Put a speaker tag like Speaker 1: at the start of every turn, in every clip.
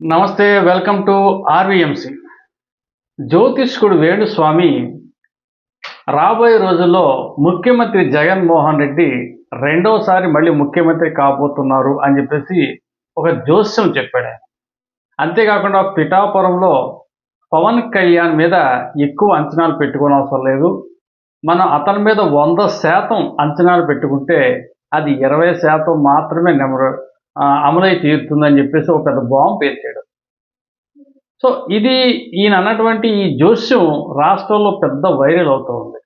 Speaker 1: నమస్తే welcome to ఆర్వీఎంసి. జ్యోతిష్కుడు వేణుస్వామి రాబోయే రోజుల్లో ముఖ్యమంత్రి జగన్మోహన్ రెడ్డి రెండోసారి మళ్ళీ ముఖ్యమంత్రి కాబోతున్నారు అని చెప్పేసి ఒక జ్యోస్యం చెప్పాడు. అంతేకాకుండా పిఠాపురంలో పవన్ కళ్యాణ్ మీద ఎక్కువ అంచనాలు పెట్టుకోని అవసరం లేదు. మనం అతని మీద వంద శాతం అంచనాలు పెట్టుకుంటే అది ఇరవై శాతం మాత్రమే నెమరు అమలై తీరుతుందని చెప్పేసి ఒక పెద్ద బాంబు పేర్చాడు సో ఇది ఈయన అన్నటువంటి ఈ జోస్యం రాష్ట్రంలో పెద్ద వైరల్ అవుతూ ఉంది.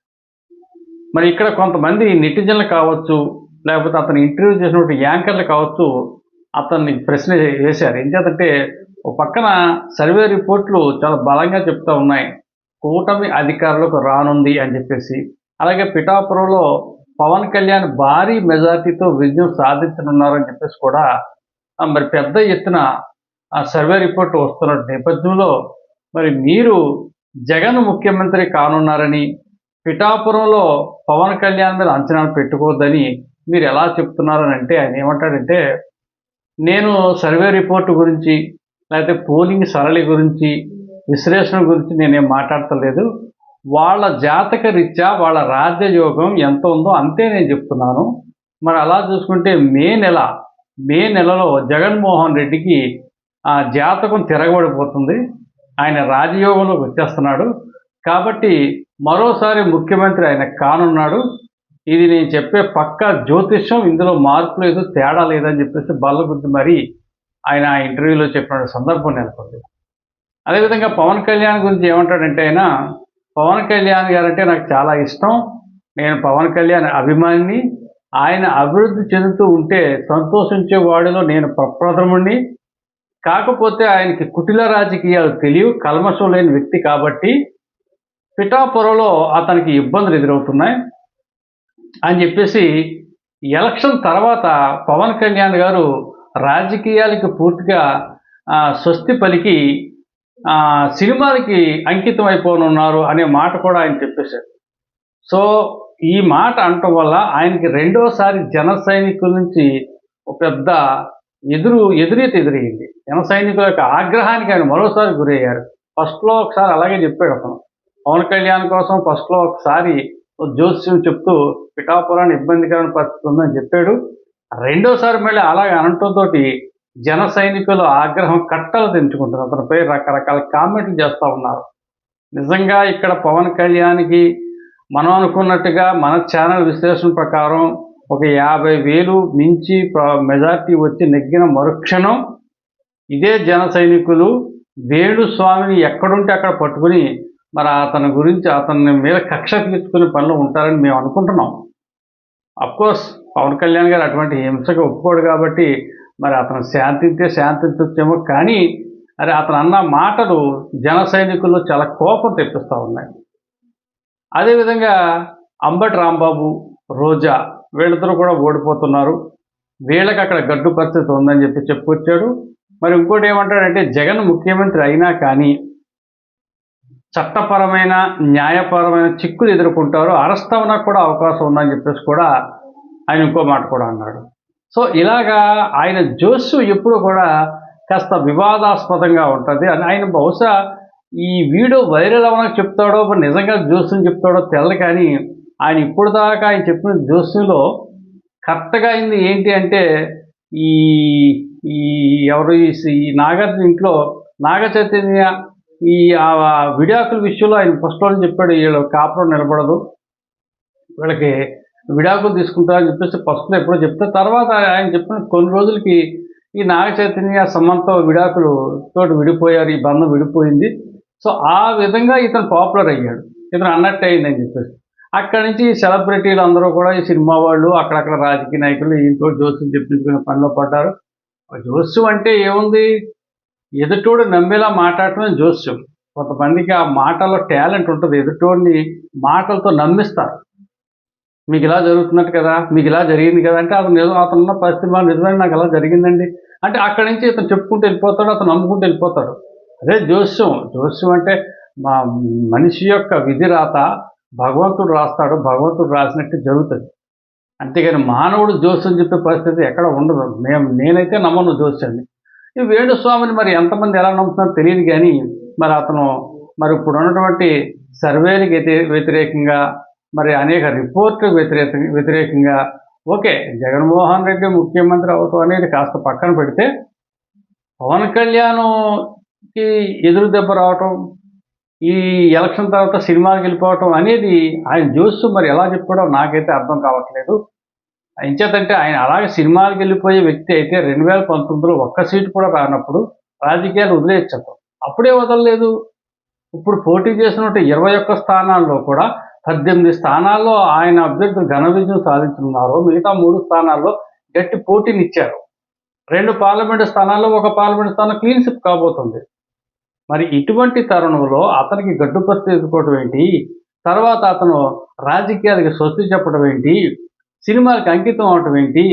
Speaker 1: మరి ఇక్కడ కొంతమంది నెటిజన్లు కావచ్చు లేకపోతే అతను ఇంటర్వ్యూ చేసినటువంటి యాంకర్లు కావచ్చు అతన్ని ప్రశ్న వేశారు. ఏం చేతంటే ఒక పక్కన సర్వే రిపోర్ట్లు చాలా బలంగా చెప్తా ఉన్నాయి. కూటమి అధికారులకు రానుంది అని చెప్పేసి. అలాగే పిఠాపురంలో పవన్ కళ్యాణ్ భారీ మెజార్టీతో విజయం సాధించనున్నారని చెప్పేసి కూడా మరి పెద్ద ఎత్తున ఆ సర్వే రిపోర్ట్ వస్తున్న నేపథ్యంలో మరి మీరు జగన్ ముఖ్యమంత్రి కానున్నారని పిఠాపురంలో పవన్ కళ్యాణ్ మీద అంచనాలు పెట్టుకోవద్దని మీరు ఎలా చెప్తున్నారని అంటే ఆయన ఏమంటాడంటే నేను సర్వే రిపోర్ట్ గురించి లేకపోతే పోలింగ్ సరళి గురించి విశ్లేషణ గురించి నేనేం మాట్లాడతలేదు. వాళ్ళ జాతక రీత్యా వాళ్ళ రాజ్యయోగం ఎంత ఉందో అంతే నేను చెప్తున్నాను. మరి అలా చూసుకుంటే మే నెల మే నెలలో జగన్మోహన్ రెడ్డికి ఆ జాతకం తిరగబడిపోతుంది. ఆయన రాజయోగంలోకి వచ్చేస్తున్నాడు. కాబట్టి మరోసారి ముఖ్యమంత్రి ఆయన కానున్నాడు. ఇది నేను చెప్పే పక్క జ్యోతిష్యం ఇందులో మార్పు లేదు తేడా లేదని చెప్పేసి బల్లబుద్ధి మరి ఆయన ఆ ఇంటర్వ్యూలో చెప్పిన సందర్భం నెలకొంది. అదేవిధంగా పవన్ కళ్యాణ్ గురించి ఏమంటాడంటే ఆయన పవన్ కళ్యాణ్ గారు అంటే నాకు చాలా ఇష్టం. నేను పవన్ కళ్యాణ్ అభిమానిని. ఆయన అభివృద్ధి చెందుతూ ఉంటే సంతోషించే వాడిలో నేను ప్రప్రథముణ్ణి కాకపోతే ఆయనకి కుటిల రాజకీయాలు తెలియవు కల్మషం లేని వ్యక్తి కాబట్టి పిఠాపురంలో అతనికి ఇబ్బందులు ఎదురవుతున్నాయి అని చెప్పేసి ఎలక్షన్ తర్వాత పవన్ కళ్యాణ్ గారు రాజకీయాలకి పూర్తిగా స్వస్తి పలికి సినిమాకి సినిమాలకి అంకితం అయిపోనున్నారు అనే మాట కూడా ఆయన చెప్పేశారు. సో ఈ మాట అనటం వల్ల ఆయనకి రెండోసారి జన సైనికుల నుంచి ఒక పెద్ద ఎదురు ఎదురీత ఎదురయ్యింది జన సైనికుల యొక్క ఆగ్రహానికి ఆయన మరోసారి గురయ్యారు. ఫస్ట్లో ఒకసారి అలాగే చెప్పాడు అతను. పవన్ కళ్యాణ్ కోసం ఫస్ట్లో ఒకసారి జ్యోత్స్యం చెప్తూ పిఠాపురాన్ని ఇబ్బందికరమైన పరిస్థితి ఉందని చెప్పాడు. రెండోసారి మళ్ళీ అలాగే అనటంతో జన సైనికులు ఆగ్రహం కట్టలు తెంచుకుంటున్నారు అతనిపై రకరకాల కామెంట్లు చేస్తూ ఉన్నారు. నిజంగా ఇక్కడ పవన్ కళ్యాణ్కి మనం అనుకున్నట్టుగా మన ఛానల్ విశ్లేషణ ప్రకారం ఒక యాభై వేలు మించి మెజార్టీ వచ్చి నెగ్గిన మరుక్షణం ఇదే జన సైనికులు వేణుస్వామిని ఎక్కడుంటే అక్కడ పట్టుకుని మరి అతని గురించి అతని మీద కక్ష తీర్చుకునే పనులు ఉంటారని మేము అనుకుంటున్నాం. అఫ్కోర్స్ పవన్ కళ్యాణ్ గారు అటువంటి హింసకు ఒప్పుకోడు కాబట్టి మరి అతను శాంతించే శాంతించొచ్చేమో కానీ అరే అతను అన్న మాటలు జన సైనికుల్లో చాలా కోపం తెప్పిస్తూ ఉన్నాయి. అదేవిధంగా అంబటి రాంబాబు రోజా వీళ్ళిద్దరూ కూడా ఓడిపోతున్నారు. వీళ్ళకి అక్కడ గడ్డు పరిస్థితి ఉందని చెప్పి చెప్పుకొచ్చాడు. మరి ఇంకోటి ఏమంటాడంటే జగన్ ముఖ్యమంత్రి అయినా కానీ చట్టపరమైన న్యాయపరమైన చిక్కులు ఎదుర్కొంటారు. అరెస్ట్ అవ్వడానికి కూడా అవకాశం ఉందని చెప్పేసి కూడా ఆయన ఇంకో మాట కూడా అన్నాడు. సో ఇలాగా ఆయన జోస్సు ఎప్పుడు కూడా కాస్త వివాదాస్పదంగా ఉంటుంది. అని ఆయన బహుశా ఈ వీడియో వైరల్ అవ్వడానికి చెప్తాడో మరి నిజంగా జోస్యం చెప్తాడో తెల్ల కానీ ఆయన ఇప్పుడు దాకా ఆయన చెప్పిన జోస్సులో కరెక్ట్గా అయింది ఏంటి అంటే ఈ ఈ ఎవరు ఈ ఈ నాగార్జున ఇంట్లో నాగ చైతన్య ఈ ఆ విడాకుల విషయంలో ఆయన ఫస్ట్లో చెప్పాడు వీళ్ళు కాపురం నిలబడదు. వీళ్ళకి విడాకులు తీసుకుంటారని చెప్పేసి ఫస్ట్లో ఎప్పుడో చెప్తే తర్వాత ఆయన చెప్పిన కొన్ని రోజులకి ఈ నాగ చైతన్య సమంత విడాకులు తోటి విడిపోయారు ఈ బంధం విడిపోయింది. సో ఆ విధంగా ఇతను పాపులర్ అయ్యాడు. ఇతను అన్నట్టు అయిందని చెప్పేసి. అక్కడి నుంచి సెలబ్రిటీలు అందరూ కూడా ఈ సినిమా వాళ్ళు అక్కడక్కడ రాజకీయ నాయకులు ఈయనతో జోస్యం చెప్పించుకునే పనిలో పడ్డారు. జోస్యం అంటే ఏముంది? ఎదుటోడు నమ్మేలా మాట్లాడటమే జోస్యం. కొంతమందికి ఆ మాటల్లో టాలెంట్ ఉంటుంది. ఎదుటోడిని మాటలతో నమ్మిస్తారు. మీకు ఇలా జరుగుతున్నట్టు కదా మీకు ఇలా జరిగింది కదా అంటే అతను నిజం అతనున్న పరిస్థితి మా నిజమైన నాకు ఇలా జరిగిందండి? అంటే అక్కడి నుంచి ఇతను చెప్పుకుంటూ వెళ్ళిపోతాడు అతను నమ్ముకుంటూ వెళ్ళిపోతాడు. అదే జోస్యం. జోస్యం అంటే మా మనిషి యొక్క విధి రాత భగవంతుడు రాస్తాడు భగవంతుడు రాసినట్టు జరుగుతుంది. అంతేగాని మానవుడు జోస్యం చెప్పే పరిస్థితి ఎక్కడ ఉండదు. మేము నేనైతే నమ్మను జోస్యాన్ని. ఈ వేణుస్వామిని మరి ఎంతమంది ఎలా నమ్ముతున్నారో తెలియదు కానీ మరి అతను మరి ఇప్పుడు ఉన్నటువంటి సర్వేలకు వ్యతిరేకంగా మరి అనేక రిపోర్ట్లకు వ్యతిరేక వ్యతిరేకంగా. ఓకే జగన్మోహన్ రెడ్డి ముఖ్యమంత్రి అవటం అనేది కాస్త పక్కన పెడితే పవన్ కళ్యాణ్కి ఎదురు దెబ్బ రావటం ఈ ఎలక్షన్ తర్వాత సినిమాకి వెళ్ళిపోవటం అనేది ఆయన చూస్తూ మరి ఎలా చెప్పుకోవడం నాకైతే అర్థం కావట్లేదు. ఇంచేతంటే ఆయన అలాగే సినిమాలకు వెళ్ళిపోయే వ్యక్తి అయితే రెండు వేల పంతొమ్మిదిలో ఒక్క సీటు కూడా రానప్పుడు రాజకీయాలు వదిలేయచ్చు అప్పుడే వదలలేదు. ఇప్పుడు పోటీ చేసినట్టు ఇరవై ఒక్క స్థానాల్లో కూడా పద్దెనిమిది స్థానాల్లో ఆయన అభ్యర్థులు ఘన విజయం సాధించనున్నారు మిగతా మూడు స్థానాల్లో గట్టి పోటీనిచ్చారు. రెండు పార్లమెంటు స్థానాల్లో ఒక పార్లమెంటు స్థానం క్లీన్ కాబోతుంది. మరి ఇటువంటి తరుణంలో అతనికి గడ్డుపత్తి ఎదుర్కోవడం ఏంటి? తర్వాత అతను రాజకీయాలకి స్వస్తి చెప్పడం ఏంటి? సినిమాకి అంకితం అవటం ఏంటి?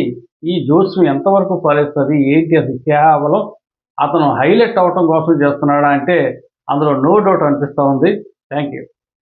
Speaker 1: ఈ జోస్యం ఎంతవరకు ఫలిస్తుంది ఏంటి? అది కేవలం అతను హైలైట్ అవటం కోసం చేస్తున్నాడా అంటే అందులో నో డౌట్ అనిపిస్తూ ఉంది. Thank you